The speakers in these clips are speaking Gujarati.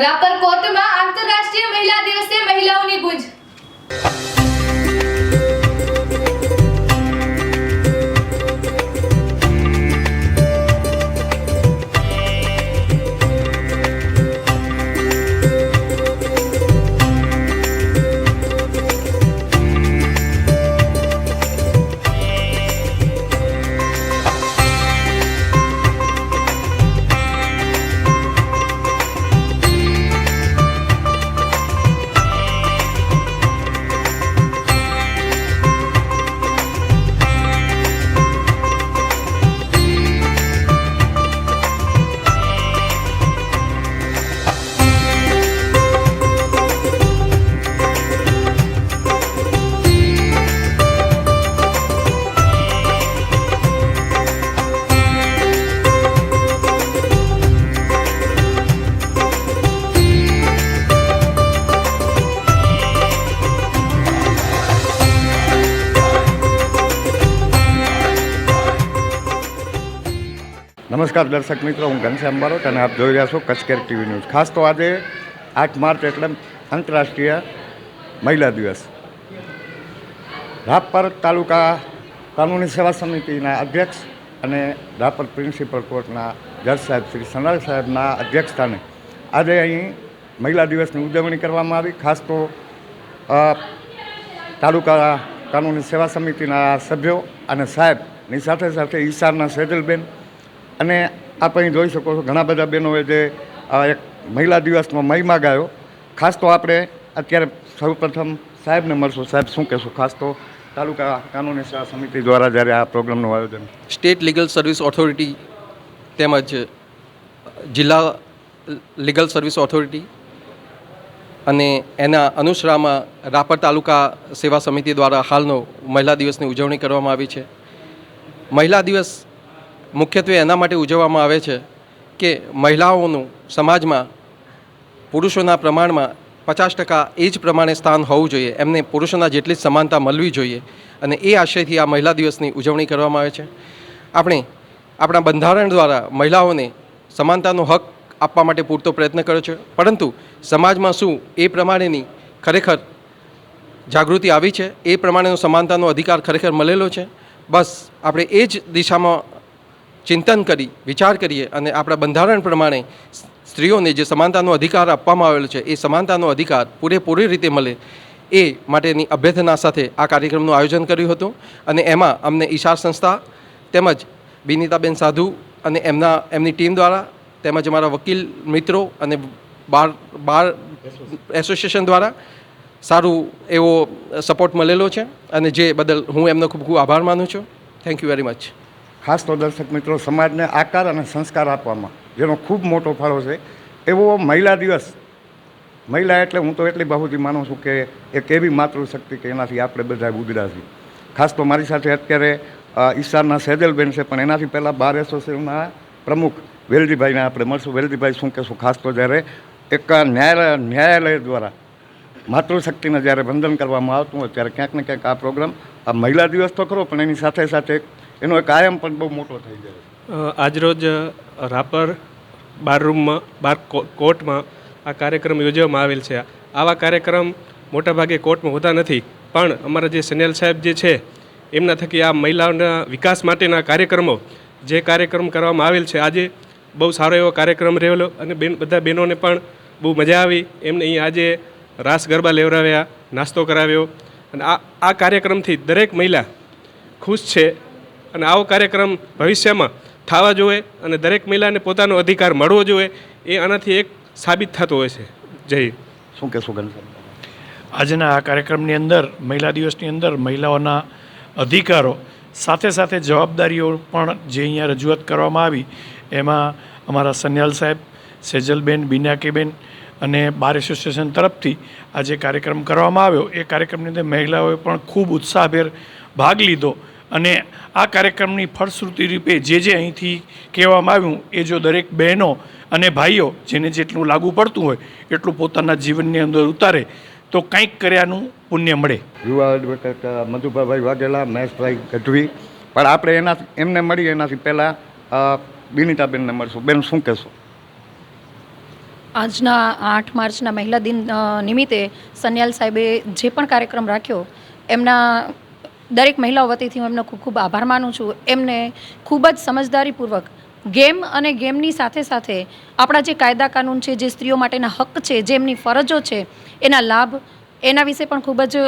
રાપર નમસ્કાર દર્શક મિત્રો, હું ઘનશ્યામ બારોટ અને આપ જોઈ રહ્યા છો કચકેર ટીવી ન્યૂઝ. ખાસ તો આજે આઠ માર્ચ એટલે આંતરરાષ્ટ્રીય મહિલા દિવસ. રાપર તાલુકા કાનૂની સેવા સમિતિના અધ્યક્ષ અને રાપર પ્રિન્સિપલ કોર્ટના જજ સાહેબ શ્રી સનાલ સાહેબના અધ્યક્ષસ્થાને આજે અહીં મહિલા દિવસની ઉજવણી કરવામાં આવી. ખાસ તો તાલુકા કાનૂની સેવા સમિતિના સભ્યો અને સાહેબની સાથે સાથે ઈશારના સેજલબેન અને આપ અહીં જોઈ શકો છો, ઘણા બધા બહેનોએ જે આ એક મહિલા દિવસનો મહિમા ગાયો. ખાસ તો આપણે અત્યારે સૌપ્રથમ સાહેબને મળશું. સાહેબ, શું કહેશું? ખાસ તો તાલુકા કાનૂની સેવા સમિતિ દ્વારા જ્યારે આ પ્રોગ્રામનું આયોજન. સ્ટેટ લીગલ સર્વિસ ઓથોરિટી તેમજ જિલ્લા લીગલ સર્વિસ ઓથોરિટી અને એના અનુસરામાં રાપર તાલુકા સેવા સમિતિ દ્વારા હાલનો મહિલા દિવસની ઉજવણી કરવામાં આવી છે. મહિલા દિવસ મુખ્યત્વે એના માટે ઉજવવામાં આવે છે કે મહિલાઓનું સમાજમાં પુરુષોના પ્રમાણમાં પચાસ ટકા એ જ પ્રમાણે સ્થાન હોવું જોઈએ, એમને પુરુષોના જેટલી સમાનતા મળવી જોઈએ અને એ આશયથી આ મહિલા દિવસની ઉજવણી કરવામાં આવે છે. આપણે આપણા બંધારણ દ્વારા મહિલાઓને સમાનતાનો હક આપવા માટે પૂરતો પ્રયત્ન કર્યો છે, પરંતુ સમાજમાં શું એ પ્રમાણેની ખરેખર જાગૃતિ આવી છે, એ પ્રમાણેનો સમાનતાનો અધિકાર ખરેખર મળેલો છે? બસ, આપણે એ જ દિશામાં ચિંતન કરી, વિચાર કરીએ અને આપણા બંધારણ પ્રમાણે સ્ત્રીઓને જે સમાનતાનો અધિકાર આપવામાં આવેલો છે, એ સમાનતાનો અધિકાર પૂરેપૂરી રીતે મળે એ માટેની અભ્યર્થના સાથે આ કાર્યક્રમનું આયોજન કર્યું હતું અને એમાં અમને ઈશાર સંસ્થા તેમજ બિનિતાબેન સાધુ અને એમના, એમની ટીમ દ્વારા તેમજ અમારા વકીલ મિત્રો અને બાર બાર એસોસિએશન દ્વારા સારું એવો સપોર્ટ મળેલો છે અને જે બદલ હું એમનો ખૂબ ખૂબ આભાર માનું છું. થેન્ક યુ વેરી મચ ખાસ તો દર્શક મિત્રો, સમાજને આકાર અને સંસ્કાર આપવામાં, જેનો ખૂબ મોટો ફાળો છે. એવો મહિલા દિવસ, મહિલા એટલે હું તો એટલી બાબુથી માનું છું કે એક એવી માતૃશક્તિ કે એનાથી આપણે બધા ઉજળા છીએ. ખાસ તો મારી સાથે અત્યારે ઈશાનના સેજલબેન છે, પણ એનાથી પહેલાં બાર એસોસિએશનના પ્રમુખ વેલજીભાઈને આપણે મળશું. વેલજીભાઈ, શું કહેશું? ખાસ તો જ્યારે એક ન્યાયાલય ન્યાયાલય દ્વારા માતૃશક્તિને જ્યારે વંદન કરવામાં આવતું હોય, ત્યારે ક્યાંક ને ક્યાંક આ પ્રોગ્રામ, આ મહિલા દિવસ તો ખરો, પણ એની સાથે સાથે એનો એક આયામ પણ બહુ મોટો થઈ જાય આજરોજ રાપર બાર રૂમમાં, બાર કોર્ટમાં આ કાર્યક્રમ યોજવામાં આવેલ છે. આવા કાર્યક્રમ મોટાભાગે કોર્ટમાં હોતા નથી, પણ અમારા જે સનેલ સાહેબ જે છે, એમના થકી આ મહિલાઓના વિકાસ માટેના કાર્યક્રમો, જે કાર્યક્રમ કરવામાં આવેલ છે, આજે બહુ સારો એવો કાર્યક્રમ રહેલો અને બેન, બધા બહેનોને પણ બહુ મજા આવી. એમને અહીં આજે રાસ ગરબા લેવડાવ્યા, નાસ્તો કરાવ્યો. અને આ આ કાર્યક્રમથી દરેક મહિલા ખુશ છે. અને આવો કાર્યક્રમ ભવિષ્યમાં થવા જોઈએ અને દરેક મહિલાને પોતાનો અધિકાર મળવો જોઈએ એ આનાથી એક સાબિત થતો હોય છે. જય શું કહેશું ઘનશ્યામ આજના આ કાર્યક્રમની અંદર મહિલા દિવસની અંદર મહિલાઓના અધિકારો સાથે સાથે જવાબદારીઓ પણ જે અહીંયા રજૂઆત કરવામાં આવી એમાં અમારા સન્યાલ સાહેબ સેજલબેન બિનાકીબેન અને બાર એસોસિએશન તરફથી આ જે કાર્યક્રમ કરવામાં આવ્યો. એ કાર્યક્રમની અંદર મહિલાઓએ પણ ખૂબ ઉત્સાહભેર ભાગ લીધો. અને આ કાર્યક્રમની ફળશ્રુતિ રૂપે જે જે અહીંથી કહેવામાં આવ્યું એ જો દરેક બહેનો અને ભાઈઓ જેને જેટલું લાગુ પડતું હોય એટલું પોતાના જીવનની અંદર ઉતારે તો કંઈક કર્યાનું પુણ્ય મળે. યુવા એડવોકેટ અ, મધુભાઈ વાઘેલા મહેશભાઈ ગઢવી. પણ આપણે એના એમને મળીએ એનાથી પહેલાં બિનિતાબેનને મળશું. બેન શું કહેશો? આજના આઠ માર્ચના મહિલા દિન નિમિત્તે સન્યાલ સાહેબે જે પણ કાર્યક્રમ રાખ્યો એમના દરેક મહિલાઓ વતીથી હું એમનો ખૂબ ખૂબ આભાર માનું છું. એમને ખૂબ જ સમજદારીપૂર્વક ગેમ અને ગેમની સાથે સાથે આપણા જે કાયદા કાનૂન છે, જે સ્ત્રીઓ માટેના હક છે, જે એમની ફરજો છે, એના લાભ, એના વિશે પણ ખૂબ જ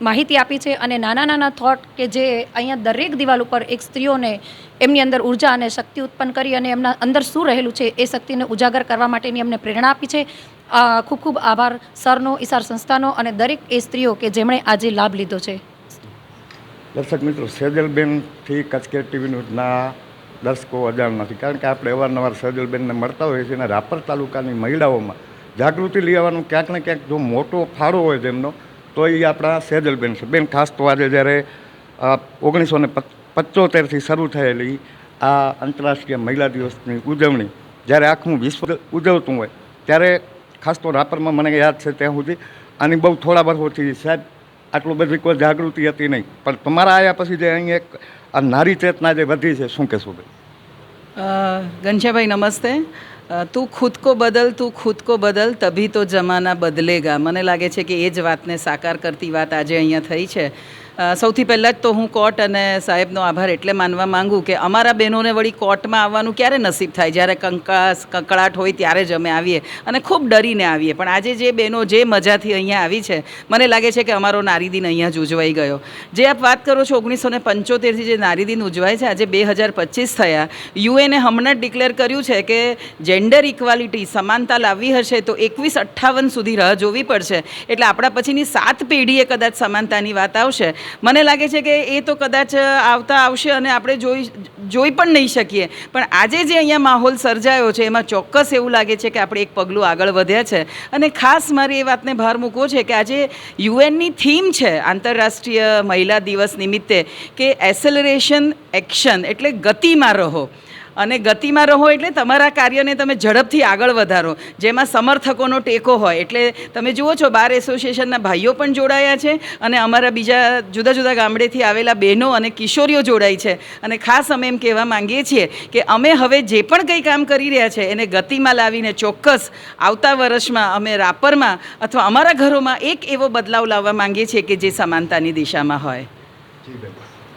માહિતી આપી છે અને નાના નાના થોટ કે જે અહીંયા દરેક દિવાલ ઉપર એક સ્ત્રીઓને એમની અંદર ઊર્જા અને શક્તિ ઉત્પન્ન કરી અને એમના અંદર શું રહેલું છે એ શક્તિને ઉજાગર કરવા માટેની એમને પ્રેરણા આપી છે. ખૂબ ખૂબ આભાર સરનો ઈસાર સંસ્થાનો અને દરેક એ સ્ત્રીઓ કે જેમણે આજે લાભ લીધો છે. દર્શક મિત્રો, સેજલબેનથી કચકેર ટીવી ન્યૂઝના દર્શકો અજાણ નથી. કારણ કે આપણે અવારનવાર સેજલબેનને મળતા હોઈએ છીએ અને રાપર તાલુકાની મહિલાઓમાં જાગૃતિ લેવાનું ક્યાંક ને ક્યાંક જો મોટો ફાળો હોય તેમનો, તો એ આપણા સેજલબેન છે. બેન, ખાસ તો આજે જ્યારે ઓગણીસો ને પચોતેરથી શરૂ થયેલી આ આંતરરાષ્ટ્રીય મહિલા દિવસની ઉજવણી, જ્યારે આખું વિશ્વ ઉજવતું હોય, ત્યારે ખાસ તો રાપરમાં મને યાદ છે ત્યાં સુધી, આની બહુ થોડા વર્ષોથી સાહેબ આટલું બધી કોઈ જાગૃતિ હતી નહીં. પણ તમારા આવ્યા પછી જે અહીં એક નારી ચેતના જે વધી છે, શું કહેશું ભાઈ? ઘનશ્યાભાઈ નમસ્તે. તું ખુદ કો બદલ, તું ખુદ કો બદલ, તભી તો જમાના બદલેગા. મને લાગે છે કે એ જ વાતને સાકાર કરતી વાત આજે અહીંયા થઈ છે. સૌથી પહેલાં જ તો હું કોર્ટ અને સાહેબનો આભાર એટલે માનવા માંગુ કે અમારા બહેનોને વળી કોર્ટમાં આવવાનું ક્યારે નસીબ થાય? જ્યારે કંકાસ, કંકળાટ હોય ત્યારે જ અમે આવીએ અને ખૂબ ડરીને આવીએ. પણ આજે જે બહેનો જે મજાથી અહીંયા આવી છે, મને લાગે છે કે અમારો નારી દિન અહીંયા જ ઉજવાઈ ગયો. જે આપ વાત કરો છો, ઓગણીસો ને પંચોતેરથી જે નારી દિન ઉજવાય છે, આજે બે હજાર પચીસ થયા. યુએને હમણાં જ ડિક્લેર કર્યું છે કે જેન્ડર ઇક્વાલિટી સમાનતા લાવવી હશે તો એકવીસ અઠ્ઠાવન સુધી રાહ જોવી પડશે. એટલે આપણા પછીની સાત પેઢીએ કદાચ સમાનતાની વાત આવશે. મને લાગે છે કે એ તો કદાચ આવતા આવશે અને આપણે જોઈ જોઈ પણ નહીં શકીએ. પણ આજે જે અહીંયા માહોલ સર્જાયો છે, એમાં ચોક્કસ એવું લાગે છે કે આપણે એક પગલું આગળ વધ્યા છે. અને ખાસ મારી એ વાતને ભાર મૂકવો છે કે આજે યુએનની થીમ છે આંતરરાષ્ટ્રીય મહિલા દિવસ નિમિત્તે કે એસેલરેશન એક્શન, એટલે ગતિમાં રહો. અને ગતિમાં રહો એટલે તમારા કાર્યને તમે ઝડપથી આગળ વધારો. જેમાં સમર્થકોનો ટેકો હોય. એટલે તમે જુઓ છો, બાર એસોસિએશનના ભાઈઓ પણ જોડાયા છે અને અમારા બીજા જુદા જુદા ગામડેથી આવેલા બહેનો અને કિશોરીઓ જોડાઈ છે. અને ખાસ અમે એમ કહેવા માંગીએ છીએ કે અમે હવે જે પણ કંઈ કામ કરી રહ્યા છે, એને ગતિમાં લાવીને ચોક્કસ આવતા વર્ષમાં અમે રાપરમાં અથવા અમારા ઘરોમાં એક એવો બદલાવ લાવવા માંગીએ છીએ કે જે સમાનતાની દિશામાં હોય.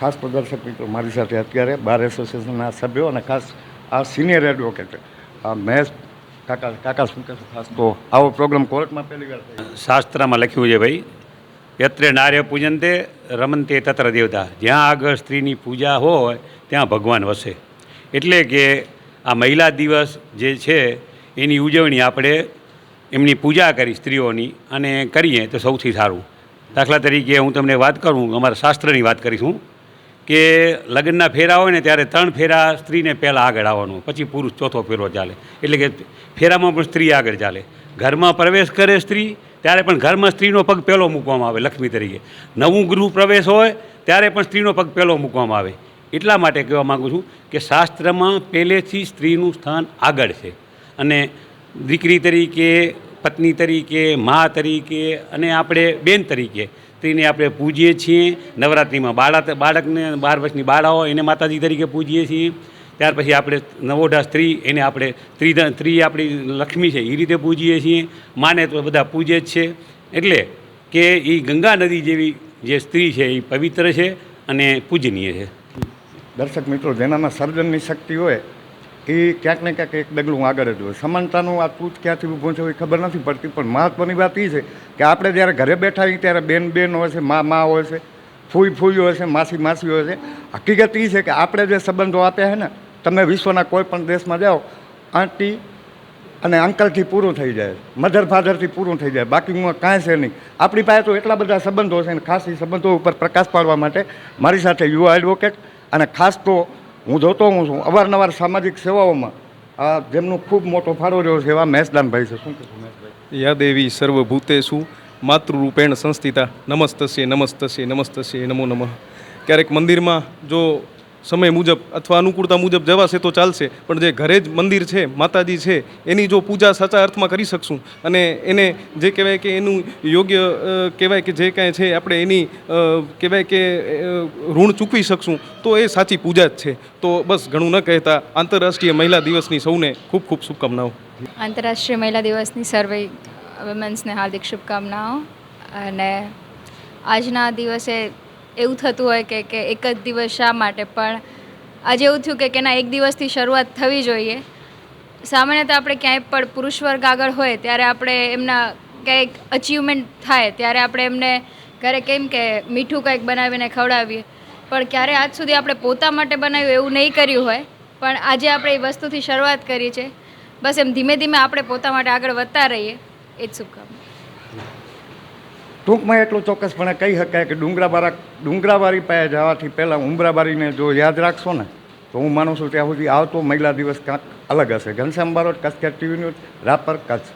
ખાસ તો મિત્રો મારી સાથે અત્યારે બાર એસોસિએશનના સભ્યો અને ખાસ આ સિનિયર એડવોકેટ મહેશ કાકા કાકા શું કહેશો? ખાસ તો આવો પ્રોગ્રામ કોર્ટમાં પહેલી વાર શાસ્ત્રમાં લખ્યું છે ભાઈ, યત્રે નાર્ય પૂજનતે રમનતે તત્ર દેવતા. જ્યાં આગળ સ્ત્રીની પૂજા હોય, ત્યાં ભગવાન વસે. એટલે કે આ મહિલા દિવસ જે છે, એની ઉજવણી આપણે એમની પૂજા કરી સ્ત્રીઓની અને કરીએ તો સૌથી સારું. દાખલા તરીકે હું તમને વાત કરું, અમારા શાસ્ત્રની વાત કરીશું કે લગ્નના ફેરા હોય ને ત્યારે ત્રણ ફેરા સ્ત્રીને પહેલાં આગળ આવવાનું, પછી પુરુષ ચોથો ફેરો ચાલે. એટલે કે ફેરામાં પણ સ્ત્રી આગળ ચાલે. ઘરમાં પ્રવેશ કરે સ્ત્રી, ત્યારે પણ ઘરમાં સ્ત્રીનો પગ પહેલો મૂકવામાં આવે, લક્ષ્મી તરીકે. નવું ગૃહ પ્રવેશ હોય, ત્યારે પણ સ્ત્રીનો પગ પહેલો મૂકવામાં આવે. એટલા માટે કહેવા માગું છું કે શાસ્ત્રમાં પહેલેથી સ્ત્રીનું સ્થાન આગળ છે. અને દીકરી તરીકે, પત્ની તરીકે, મા તરીકે અને આપણે બેન તરીકે સ્ત્રીને આપણે પૂજીએ છીએ. નવરાત્રિમાં બાળા બાળકને બાર વર્ષની બાળાઓ એને માતાજી તરીકે પૂજીએ છીએ. ત્યાર પછી આપણે નવોઢા સ્ત્રી એને આપણે સ્ત્રી સ્ત્રી આપણી લક્ષ્મી છે, એ રીતે પૂજીએ છીએ. માને તો બધા પૂજે જ છે. એટલે કે એ ગંગા નદી જેવી જે સ્ત્રી છે એ પવિત્ર છે અને પૂજનીય છે. દર્શક મિત્રો, જેનામાં સર્જનની શક્તિ હોય એ ક્યાંક ને ક્યાંક એક ડગલું આગળ જ હોય. સમાનતાનું આ તૂટ ક્યાંથી ઊભો છે એ ખબર નથી પડતી, પણ મહત્ત્વની વાત એ છે કે આપણે જ્યારે ઘરે બેઠા હોઈએ ત્યારે બેન બેન હોય છે મા મા હોય છે ફૂઈ ફૂઈ હોય છે માસી માસી હોય છે. હકીકત એ છે કે આપણે જે સંબંધો આપ્યા છે ને, તમે વિશ્વના કોઈ પણ દેશમાં જાઓ, આંટી અને અંકલથી પૂરું થઈ જાય, મધર ફાધરથી પૂરું થઈ જાય બાકી હું કાંઈ છે નહીં. આપણી પાસે તો એટલા બધા સંબંધો છે ને, ખાસ એ સંબંધો ઉપર પ્રકાશ પાડવા માટે મારી સાથે યુવા એડવોકેટ અને ખાસ તો હું જોતો હું છું. અવારનવાર સામાજિક સેવાઓમાં આ જેમનો ખૂબ મોટો ફાળો રહ્યો છે એવા મહેશદાનભાઈ છે. શું કહેશું મહેશભાઈ યા દેવી સર્વભૂતેષુ માતૃરૂપેણ સંસ્થિતા. નમસ્તસ્ય નમસ્તસ્ય નમસ્તસ્ય નમો નમઃ. ક્યારેક મંદિરમાં જો સમય મુજબ અથવા અનુકૂળતા મુજબ જવાશે તો ચાલશે. પણ જે ઘરે જ મંદિર છે, માતાજી છે, એની જો પૂજા સાચા અર્થમાં કરી શકશું અને એને જે કહેવાય કે એનું યોગ્ય કહેવાય કે જે કાંઈ છે આપણે એની કહેવાય કે ઋણ ચૂકવી શકશું, તો એ સાચી પૂજા જ છે. તો બસ ઘણું ન કહેતા, આંતરરાષ્ટ્રીય મહિલા દિવસની સૌને ખૂબ ખૂબ શુભકામનાઓ. આંતરરાષ્ટ્રીય મહિલા દિવસની સર્વે વિમેન્સને હાર્દિક શુભકામનાઓ અને આજના દિવસે એવું થતું હોય કે કે એક જ દિવસ શા માટે? પણ આજે એવું થયું કે કેના એક દિવસથી શરૂઆત થવી જોઈએ. સામાન્ય તો આપણે ક્યાંય પણ પુરુષ વર્ગ આગળ હોય, ત્યારે આપણે એમના કંઈક અચીવમેન્ટ થાય, ત્યારે આપણે એમને ઘરે કેમ કે મીઠું કંઈક બનાવીને ખવડાવીએ. પણ ક્યારે આજ સુધી આપણે પોતા માટે બનાવ્યું એવું નહીં કર્યું હોય, પણ આજે આપણે એ વસ્તુથી શરૂઆત કરી છે. બસ એમ ધીમે ધીમે આપણે પોતા માટે આગળ વધતા રહીએ. એ જ શુભકામના. ટૂંકમાં એટલું ચોક્કસપણે કહી શકાય કે ડુંગરાબારા ડુંગરાબારી પાસે જવાથી પહેલાં ઉમરાબારીને જો યાદ રાખશો ને, તો હું માનું છું ત્યાં સુધી આવતો મહિલા દિવસ કાંક અલગ હશે. Ghanshyam Barot Kutch TV news, Rapar Kutch.